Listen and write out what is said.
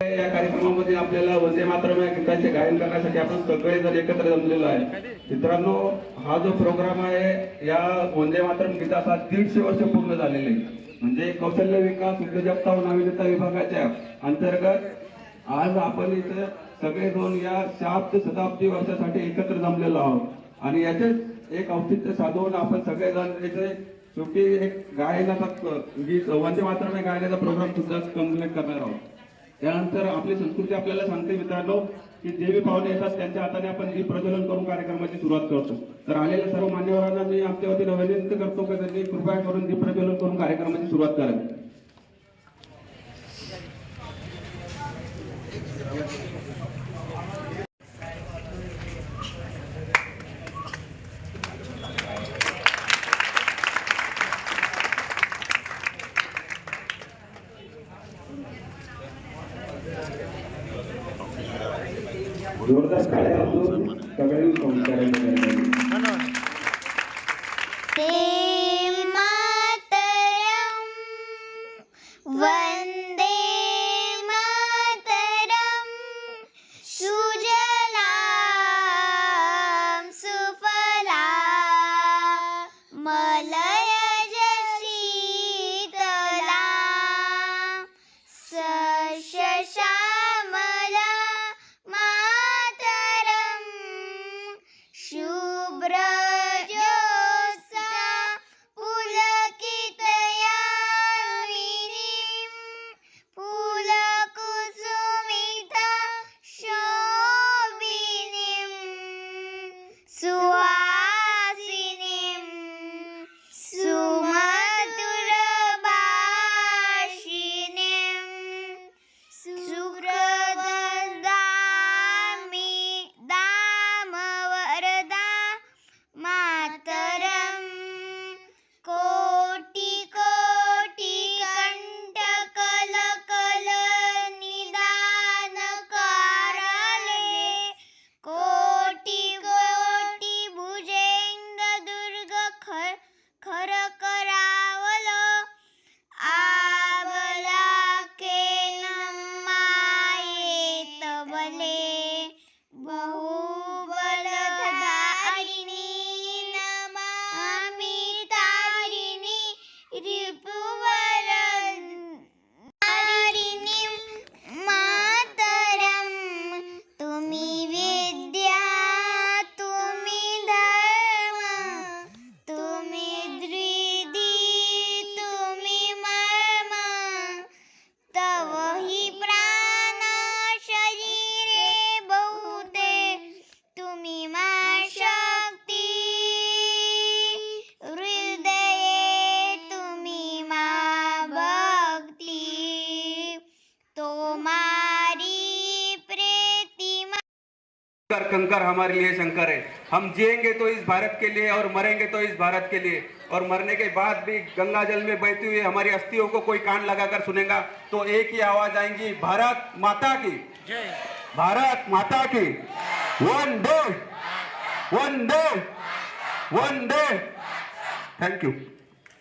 या कार्यक्रमामध्ये आपल्याला वंदे मातरम या गीताचे गायन करण्यासाठी आपण सगळे जण एकत्र जमलेलो आहे. मित्रांनो हा जो प्रोग्राम आहे या वंदे मातरम गीताचा दीडशे वर्ष पूर्ण झालेले. म्हणजे कौशल्य विकास उद्योजकता व नाविन्यता विभागाच्या अंतर्गत आज आपण इथं सगळे दोन या शताब्दी शताब्दी वर्षासाठी एकत्र जमलेलो आहोत. आणि याचेच एक औचित्य साधून आपण सगळेजण इथे शेवटी एक गायनाचा गीत वंदे मातरम गायनाचा प्रोग्राम सुद्धा कंप्लीट करणार आहोत. त्यानंतर आपली संस्कृती आपल्याला सांगते मित्रांनो की जे बी पाहुणे येतात त्यांच्या हाताने आपण ही प्रज्वलन करून कार्यक्रमाची सुरुवात करतो. तर आलेल्या सर्व मान्यवरांना मी आमच्या वतीने विनंती करतो की त्यांनी कृपया करून दीप प्रज्वलन करून कार्यक्रमाची सुरुवात करावी. जोरदार मातर वाजवून सगळ्यांनी संस्कारांना सुफला ते मातरम वंदे मातरम ഇരിപ്പുവ कर कंकर हमारे लिए शंकर है। हम जिएँगे तो इस भारत के लिए और मरेंगे तो इस भारत के लिए। और मरने के बाद भी गंगा जल में बहती हुई हमारी अस्थियों को कोई कान लगाकर सुनेगा तो एक ही आवाज़ आएँगी भारत माता की। भारत माता की। वंदे वन वंदे थैंक यू।